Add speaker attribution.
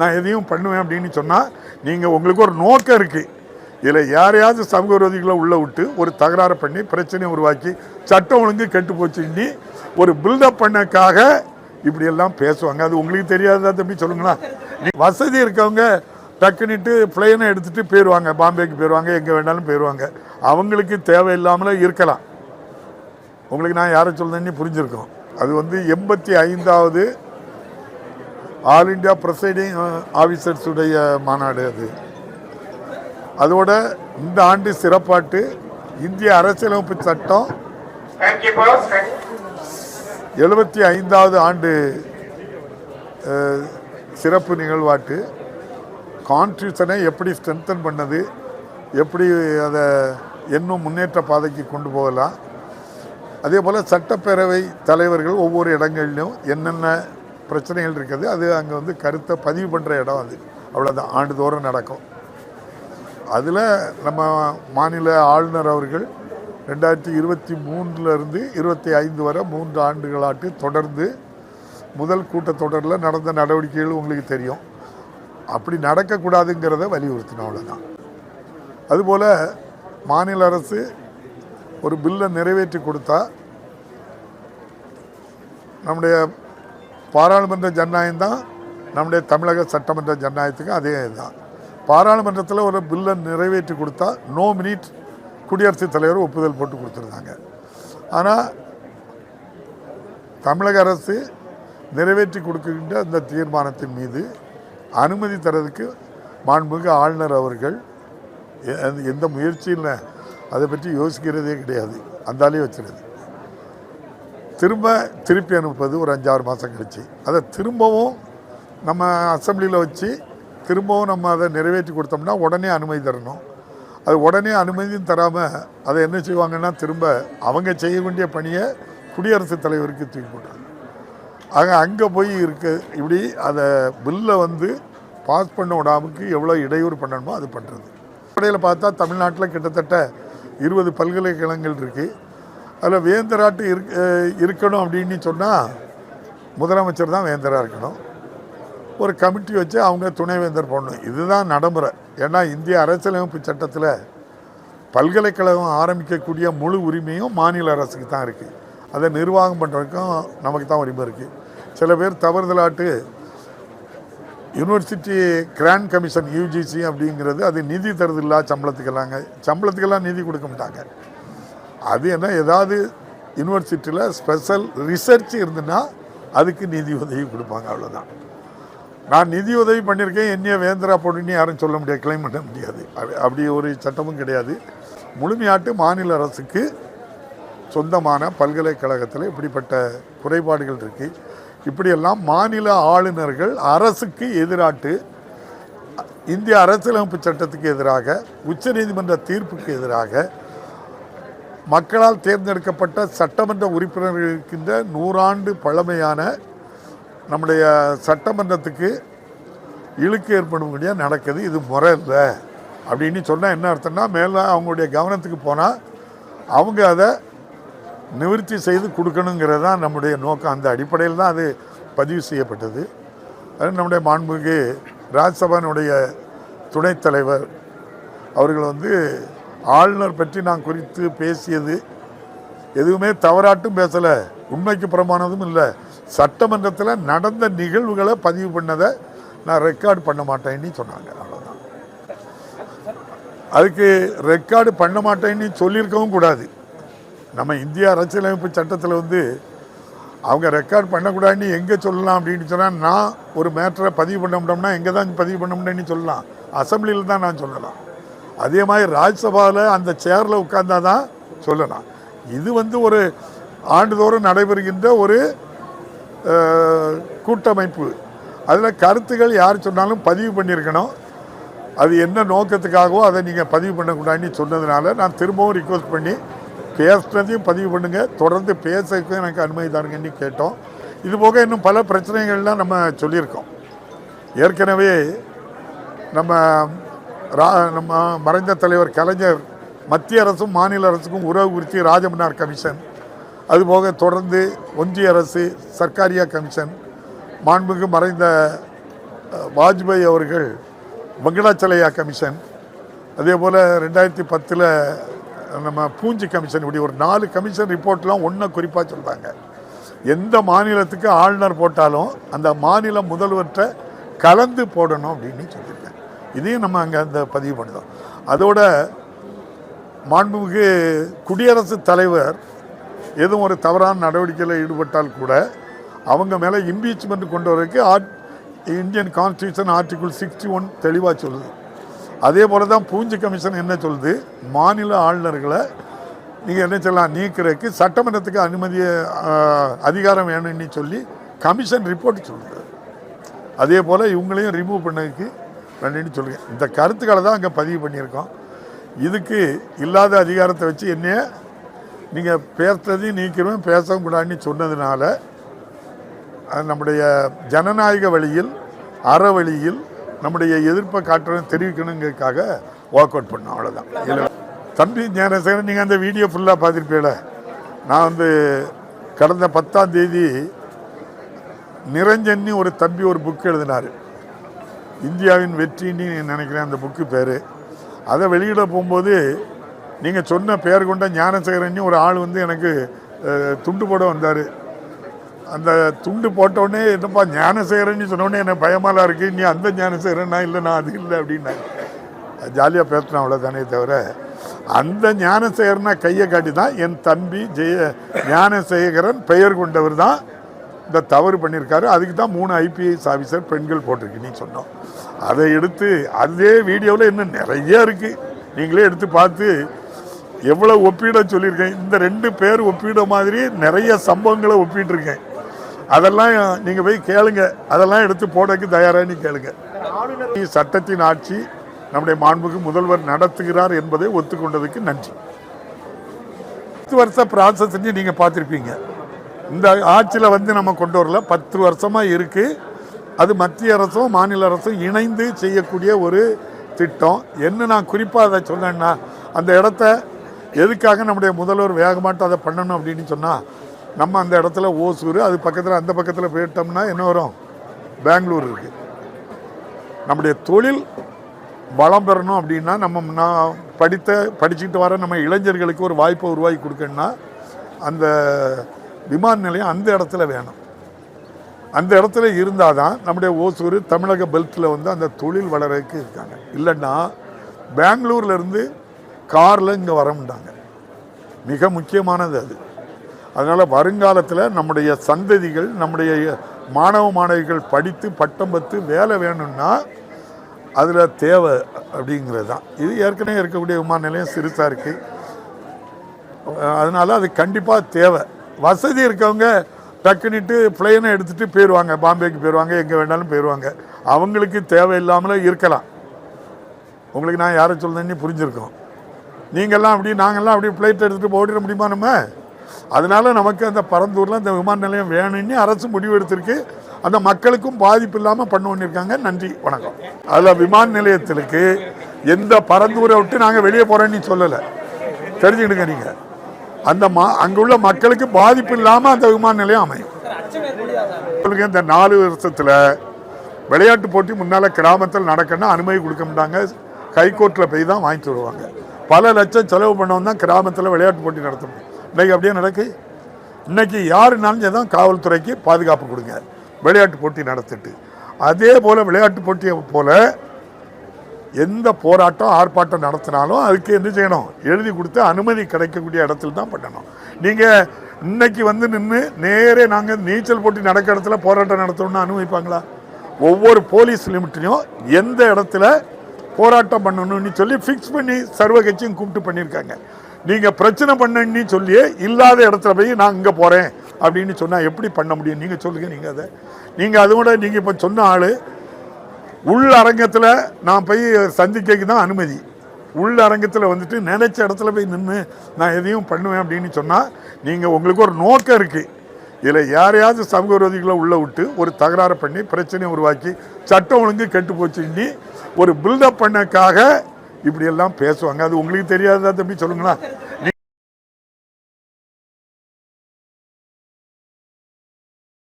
Speaker 1: நான் எதையும் பண்ணுவேன் அப்படின்னு சொன்னால் நீங்கள் உங்களுக்கு ஒரு நோக்கம் இருக்குது இதில் யாரையாவது சமூக விரோதிகளை உள்ளே விட்டு ஒரு தகராறு பண்ணி பிரச்சனையை உருவாக்கி சட்டம் ஒழுங்கு கெட்டு போச்சுன்னு ஒரு பில்டப் பண்ணக்காக இப்படியெல்லாம் பேசுவாங்க. அது உங்களுக்கு தெரியாதா தம்பி? சொல்லுங்களா. வசதி இருக்கவங்க டக்குனிட்டு பிளேனை எடுத்துகிட்டு போயிடுவாங்க பாம்பேக்கு போயிடுவாங்க எங்கே வேணாலும் போயிடுவாங்க அவங்களுக்கு தேவையில்லாமலே இருக்கலாம். உங்களுக்கு நான் யாரை சொல்றேன்னு புரிஞ்சிருக்கோம். அது வந்து எண்பத்தி ஐந்தாவது ஆல் இண்டியா ப்ரொசைடிங் ஆஃபீஸர்ஸுடைய மாநாடு அது. அதோட இந்த ஆண்டு சிறப்பாட்டு இந்திய அரசியலமைப்பு சட்டம் எழுபத்தி ஐந்தாவது ஆண்டு சிறப்பு நிகழ்வாட்டு. கான்ஸ்டியூஷனை எப்படி ஸ்ட்ரென்தன் பண்ணது எப்படி அதை இன்னும் முன்னேற்ற பாதைக்கு கொண்டு போகலாம். அதே போல் சட்டப்பேரவை தலைவர்கள் ஒவ்வொரு இடங்கள்லையும் என்னென்ன பிரச்சனைகள் இருக்குது. அது அங்கே வந்து கருத்தை பதிவு பண்ணுற இடம் அது. அவ்வளோதான் ஆண்டுதோறும் நடக்கும். அதில் நம்ம மாநில ஆளுநர் அவர்கள் ரெண்டாயிரத்தி இருபத்தி மூணுலேருந்து இருபத்தி ஐந்து வரை மூன்று ஆண்டுகளாட்டு தொடர்ந்து முதல் கூட்டத்தொடரில் நடந்த நடவடிக்கைகள் உங்களுக்கு தெரியும். அப்படி நடக்கக்கூடாதுங்கிறத வலியுறுத்தினோம் அவ்வளோதான் அதுபோல் மாநில அரசு ஒரு பில்லை நிறைவேற்றி கொடுத்தா நம்முடைய பாராளுமன்ற ஜனநாயகம் தான் நம்முடைய தமிழக சட்டமன்ற ஜனநாயகத்துக்கு அதே தான் பாராளுமன்றத்தில் ஒரு பில்லை நிறைவேற்றி கொடுத்தா நோ மினிட் குடியரசுத் தலைவர் ஒப்புதல் போட்டு கொடுத்துருந்தாங்க. ஆனால் தமிழக அரசு நிறைவேற்றி கொடுக்கின்ற அந்த தீர்மானத்தின் மீது அனுமதி தரதுக்கு மாண்புமிகு ஆளுநர் அவர்கள் எந்த முயற்சியும் அதை பற்றி யோசிக்கிறதே கிடையாது. அந்தாலே வச்சிருது. திரும்ப திருப்பி அனுப்புவது ஒரு அஞ்சாறு மாதம் கழிச்சு. அதை திரும்பவும் நம்ம அசம்பிளியில் வச்சு திரும்பவும் நம்ம அதை நிறைவேற்றி கொடுத்தோம்னா உடனே அனுமதி தரணும். அது உடனே அனுமதியும் தராமல் அதை என்ன செய்வாங்கன்னா திரும்ப அவங்க செய்ய வேண்டிய பணியை குடியரசுத் தலைவருக்கு தூக்கி போட்டாங்க ஆக அங்கே போய் இருக்கு இப்படி அதை பில்லை வந்து பாஸ் பண்ண விடாமுக்கு எவ்வளோ இடையூறு பண்ணணுமோ அது பண்ணுறது அடிப்படையில் பார்த்தா தமிழ்நாட்டில் கிட்டத்தட்ட இருபது பல்கலைக்கழகங்கள் இருக்குது அதில் வேந்தராட்டு இருக் இருக்கணும் அப்படின்னு சொன்னால் முதலமைச்சர் தான் வேந்தராக இருக்கணும். ஒரு கமிட்டி வச்சு அவங்க துணைவேந்தர் போடணும். இதுதான் நடைமுறை. ஏன்னா இந்திய அரசியலமைப்பு சட்டத்தில் பல்கலைக்கழகம் ஆரம்பிக்கக்கூடிய முழு உரிமையும் மாநில அரசுக்கு தான் இருக்குது அதை நிர்வாகம் பண்ணுறதுக்கும் நமக்கு தான் உரிமை இருக்குது சில பேர் தவறுதலாட்டு யூனிவர்சிட்டி கிராண்ட் கமிஷன் யூஜிசி அப்படிங்கிறது அது நிதி தருதில்லா சம்பளத்துக்கெல்லாங்க சம்பளத்துக்கெல்லாம் நிதி கொடுக்க மாட்டாங்க. அது என்ன ஏதாவது யூனிவர்சிட்டியில் ஸ்பெஷல் ரிசர்ச் இருந்துன்னா அதுக்கு நிதி உதவி கொடுப்பாங்க அவ்வளோதான் நான் நிதி உதவி பண்ணியிருக்கேன் என்னைய வேந்தர் அப்படின்னு யாரும் சொல்ல முடியாது கிளைம் பண்ண முடியாது. அப்படி ஒரு சட்டமும் கிடையாது. முழுமையாட்டு மாநில அரசுக்கு சொந்தமான பல்கலைக்கழகத்தில் இப்படிப்பட்ட குறைபாடுகள் இருக்குது இப்படியெல்லாம் மாநில ஆளுநர்கள் அரசுக்கு எதிராட்டு இந்திய அரசியலமைப்பு சட்டத்துக்கு எதிராக உச்சநீதிமன்ற தீர்ப்புக்கு எதிராக மக்களால் தேர்ந்தெடுக்கப்பட்ட சட்டமன்ற உறுப்பினர்கள் இருக்கின்ற நூறாண்டு பழமையான நம்முடைய சட்டமன்றத்துக்கு இழுக்கு ஏற்படும்படியாக நடக்குது. இது முறை இல்லை. அப்படின்னு சொன்னால் என்ன அர்த்தம்னா மேலே அவங்களுடைய கவனத்துக்கு போனால் அவங்க அதை நிவர்த்தி செய்து கொடுக்கணுங்கிறது தான் நம்முடைய நோக்கம். அந்த அடிப்படையில் தான் அது பதிவு செய்யப்பட்டது. அது நம்முடைய மாண்புமிகு ராஜ்சபானுடைய துணைத் தலைவர் அவர்கள் வந்து ஆளுநர் பற்றி நான் குறித்து பேசியது எதுவுமே தவறாட்டும் பேசலை. உண்மைக்கு புறமானதும் இல்லை. சட்டமன்றத்தில் நடந்த நிகழ்வுகளை பதிவு பண்ணதை நான் ரெக்கார்டு பண்ண மாட்டேன்னு சொன்னாங்க. அவ்வளோதான் அதுக்கு ரெக்கார்டு பண்ண மாட்டேன்னு சொல்லியிருக்கவும் கூடாது. நம்ம இந்திய அரசியலமைப்பு சட்டத்தில் வந்து அவங்க ரெக்கார்ட் பண்ணக்கூடாதுன்னு எங்கே சொல்லலாம் அப்படின்னு சொன்னால் நான் ஒரு மேட்டரை பதிவு பண்ண முடியும்னா எங்கே தான் பதிவு பண்ண முடியும்னு சொல்லலாம். அசம்பிளியில் தான் நான் சொல்லலாம். அதே மாதிரி ராஜ்சபாவில் அந்த சேரில் உட்கார்ந்தா தான் சொல்லலாம். இது வந்து ஒரு ஆண்டுதோறும் நடைபெறுகின்ற ஒரு கூட்டமைப்பு. அதில் கருத்துக்கள் யார் சொன்னாலும் பதிவு பண்ணியிருக்கணும். அது என்ன நோக்கத்துக்காகவோ அதை நீங்கள் பதிவு பண்ணக்கூடாதுன்னு சொன்னதுனால நான் திரும்பவும் ரிக்வஸ்ட் பண்ணி பேசுனதையும் பதிவு பண்ணுங்கள் தொடர்ந்து பேசுறதுக்கும் எனக்கு அனுமதி தாருங்கன்னு கேட்டோம். இது போக இன்னும் பல பிரச்சனைகள்லாம் நம்ம சொல்லியிருக்கோம். ஏற்கனவே நம்ம நம்ம மறைந்த தலைவர் கலைஞர் மத்திய அரசும் மாநில அரசுக்கும் உறவு குறித்து ராஜமன்னார் கமிஷன் அதுபோக தொடர்ந்து ஒன்றிய அரசு சர்க்காரியா கமிஷன் மாண்புக்கு மறைந்த வாஜ்பாய் அவர்கள் வெங்கடாச்சலையா கமிஷன் அதே போல் ரெண்டாயிரத்தி பத்தில் நம்ம பூஞ்சி கமிஷன் இப்படி ஒரு நாலு கமிஷன் ரிப்போர்ட்லாம் ஒன்றை குறிப்பாக சொல்கிறாங்க எந்த மாநிலத்துக்கு ஆளுநர் போட்டாலும் அந்த மாநில முதல்வர்கிட்ட கலந்து போடணும் அப்படின்னு சொல்லியிருக்கேன் இதையும் நம்ம அங்கே அந்த பதிவு பண்ணுறோம் அதோட மாண்புமிகு குடியரசுத் தலைவர் எதுவும் ஒரு தவறான நடவடிக்கையில் ஈடுபட்டால் கூட அவங்க மேலே இம்பீச்மெண்ட் கொண்டு வரதுக்கு art Indian constitution article sixty one தெளிவாக சொல்லுது. அதே போல தான் பூஞ்சி கமிஷன் என்ன சொல்லுது? மாநில ஆளுநர்களை நீங்கள் என்ன சொல்லலாம்? நீக்கிறதுக்கு சட்டமன்றத்துக்கு அனுமதியை அதிகாரம் வேணும்னு சொல்லி கமிஷன் ரிப்போர்ட் சொல்லுது. அதே போல் இவங்களையும் ரிமூவ் பண்ணதுக்கு நன்றின்னு சொல்லுங்கள் இந்த கருத்துக்களை தான் அங்கே பதிவு பண்ணியிருக்கோம். இதுக்கு இல்லாத அதிகாரத்தை வச்சு என்னைய நீங்கள் பேசுறதையும் நீக்கிறோம் பேசவும் கூடாதுன்னு சொன்னதுனால அது நம்முடைய ஜனநாயக வழியில் அற வழியில் நம்முடைய எதிர்ப்பை காட்டுறதும் தெரிவிக்கணுங்கிறதுக்காக ஒர்க் அவுட் பண்ணோம் அவ்வளோதான் இல்லை தம்பி ஞானசேகரன் நீங்கள் அந்த வீடியோ ஃபுல்லாக பார்த்துருப்பீல நான் வந்து கடந்த பத்தாம் தேதி நிரஞ்சன்னு ஒரு தம்பி ஒரு புக் எழுதினார். இந்தியாவின் வெற்றின்னு நினைக்கிறேன் அந்த புக்கு பேர். அதை வெளியிட போகும்போது நீங்கள் சொன்ன பேர் கொண்ட ஞானசேகரன் ஒரு ஆள் வந்து எனக்கு துண்டு போட வந்தார். அந்த துண்டு போட்ட என்னப்பா ஞானசேகரன் சொன்னோடனே எனக்கு பயமாலாம் இருக்குது நீ அந்த ஞானசேகரனா இல்லை நான் அது இல்லை அப்படின்னா ஜாலியாக பேசினேன் அவ்வளோதானே தவிர அந்த ஞானசேகரனை கையை காட்டி தான் என் தம்பி ஜெய ஞானசேகரன் பெயர் கொண்டவர் தான் இந்த தவறு பண்ணியிருக்காரு. அதுக்கு தான் மூணு ஐபிஎஸ் ஆஃபீஸர் பெண்கள் போட்டிருக்குன்னு சொன்னோம். அதை எடுத்து அதே வீடியோவில் இன்னும் நிறைய இருக்குது நீங்களே எடுத்து பார்த்து எவ்வளோ ஒப்பீட சொல்லியிருக்கேன். இந்த ரெண்டு பேர் ஒப்பீட மாதிரி நிறைய சம்பவங்களை ஒப்பிட்டிருக்கேன். அதெல்லாம் நீங்கள் போய் கேளுங்க. அதெல்லாம் எடுத்து போடக்கு தயாராக கேளுங்க. சட்டத்தின் ஆட்சி நம்முடைய மாண்புக்கு முதல்வர் நடத்துகிறார் என்பதை ஒத்துக்கொண்டதுக்கு நன்றி. பத்து வருஷ ப்ராசஸ் நீங்கள் பார்த்துருப்பீங்க. இந்த ஆட்சியில் வந்து நம்ம கொண்டு வரல. பத்து வருஷமாக இருக்குது அது மத்திய அரசும் மாநில அரசும் இணைந்து செய்யக்கூடிய ஒரு திட்டம். என்ன நான் குறிப்பாக அதை சொன்னேன்னா அந்த இடத்த எதுக்காக நம்முடைய முதல்வர் வேகமாட்டம் அதை பண்ணணும் அப்படின்னு சொன்னால் நம்ம அந்த இடத்துல ஓசூர் அது பக்கத்தில் அந்த பக்கத்தில் போயிட்டோம்னா என்ன வரும்? பெங்களூர் இருக்குது நம்முடைய தொழில் வளம் பெறணும் அப்படின்னா நம்ம நான் படித்த படிச்சுக்கிட்டு வர நம்ம இளைஞர்களுக்கு ஒரு வாய்ப்பை உருவாக்கி கொடுக்கணும்னா அந்த விமான நிலையம் அந்த இடத்துல வேணும். அந்த இடத்துல இருந்தால் தான் நம்முடைய ஓசூர் தமிழக பெல்ட்டில் வந்து அந்த தொழில் வளரக்கு இருக்காங்க. இல்லைன்னா பெங்களூர்லேருந்து காரில் இங்கே வரமுண்டாங்க. மிக முக்கியமானது அது. அதனால் வருங்காலத்தில் நம்முடைய சந்ததிகள் நம்முடைய மாணவ மாணவிகள் படித்து பட்டம் பத்து வேலை வேணும்னா அதில் தேவை அப்படிங்கிறது தான் இது ஏற்கனவே இருக்கக்கூடிய விமான நிலையம் சிறுசாக இருக்குது அதனால் அது கண்டிப்பாக தேவை. வசதி இருக்கவங்க டக்குனிட்டு பிளேனை எடுத்துகிட்டு போயிடுவாங்க பாம்பேக்கு போயிடுவாங்க எங்கே வேணாலும் போயிடுவாங்க அவங்களுக்கு தேவையில்லாமலும் இருக்கலாம். உங்களுக்கு நான் யாரை சொல்லுன்னு புரிஞ்சிருக்கோம். நீங்கள்லாம் அப்படி நாங்கள்லாம் அப்படி ஃப்ளைட் எடுத்துகிட்டு ஓடிட முடியுமா நம்ம? அதனால் நமக்கு அந்த பரந்தூரில் அந்த விமான நிலையம் வேணும்னு அரசு முடிவு எடுத்திருக்கு. அந்த மக்களுக்கும் பாதிப்பு இல்லாமல் பண்ணுவோன்னு இருக்காங்க நன்றி வணக்கம். அதில் விமான நிலையத்திற்கு எந்த பரந்தூரை விட்டு நாங்கள் வெளியே போகிறோன்னு சொல்லலை. தெரிஞ்சுக்கிடுங்க நீங்கள் அந்த மா அங்கே உள்ள மக்களுக்கு பாதிப்பு இல்லாமல் அந்த விமான நிலையம் அமையும். உங்களுக்கு இந்த நாலு வருஷத்தில் விளையாட்டு போட்டி முன்னால் கிராமத்தில் நடக்கணும்னா அனுமதி கொடுக்க மாட்டாங்க. ஹைகோர்ட்டில் போய் தான் வாங்கிட்டு வருவாங்க. பல லட்சம் செலவு பண்ணவங்க தான் கிராமத்தில் விளையாட்டு போட்டி நடத்த முடியும் இன்னைக்கு அப்படியே நடக்கு. இன்னைக்கு யாருனாலும் தான் காவல்துறைக்கு பாதுகாப்பு கொடுங்க. விளையாட்டு போட்டி நடத்திட்டு. அதே போல் விளையாட்டு போட்டியை போல எந்த போராட்டம் ஆர்ப்பாட்டம் நடத்தினாலும் அதுக்கு என்ன செய்யணும்? எழுதி கொடுத்து அனுமதி கிடைக்கக்கூடிய இடத்துல தான் பண்ணணும். நீங்கள் இன்னைக்கு வந்து நின்று நேரே நாங்கள் நீச்சல் போட்டி நடக்கிற இடத்துல போராட்டம் நடத்தணும்னு அனுமதிப்பாங்களா? ஒவ்வொரு போலீஸ் லிமிட்லையும் எந்த இடத்துல போராட்டம் பண்ணணும்னு சொல்லி ஃபிக்ஸ் பண்ணி சர்வ கட்சியும் கூப்பிட்டு பண்ணியிருக்காங்க. நீங்கள் பிரச்சனை பண்ணணும்னு சொல்லி இல்லாத இடத்துல போய் நான் இங்கே போகிறேன் அப்படின்னு சொன்னால் எப்படி பண்ண முடியும்? நீங்கள் சொல்லுங்கள் நீங்கள் அதை. நீங்கள் அதோட நீங்கள் இப்போ சொன்ன ஆள் உள் அரங்கத்தில் நான் போய் சந்திக்கைக்கு தான் அனுமதி. உள் அரங்கத்தில் வந்துட்டு நினைச்ச இடத்துல போய் நின்று நான் எதையும் பண்ணுவேன் அப்படின்னு சொன்னால் நீங்கள் உங்களுக்கு ஒரு நோக்கம் இருக்குது இதில் யாரையாவது சமூக விரோதிகளை உள்ளே விட்டு ஒரு தகராறு பண்ணி பிரச்சனையை உருவாக்கி சட்டம் ஒழுங்கு கெட்டு போச்சுன்னு ஒரு பில்டப் பண்ணக்காக இப்படியெல்லாம் பேசுவாங்க. அது உங்களுக்கு தெரியாதா தம்பி? சொல்லுங்களா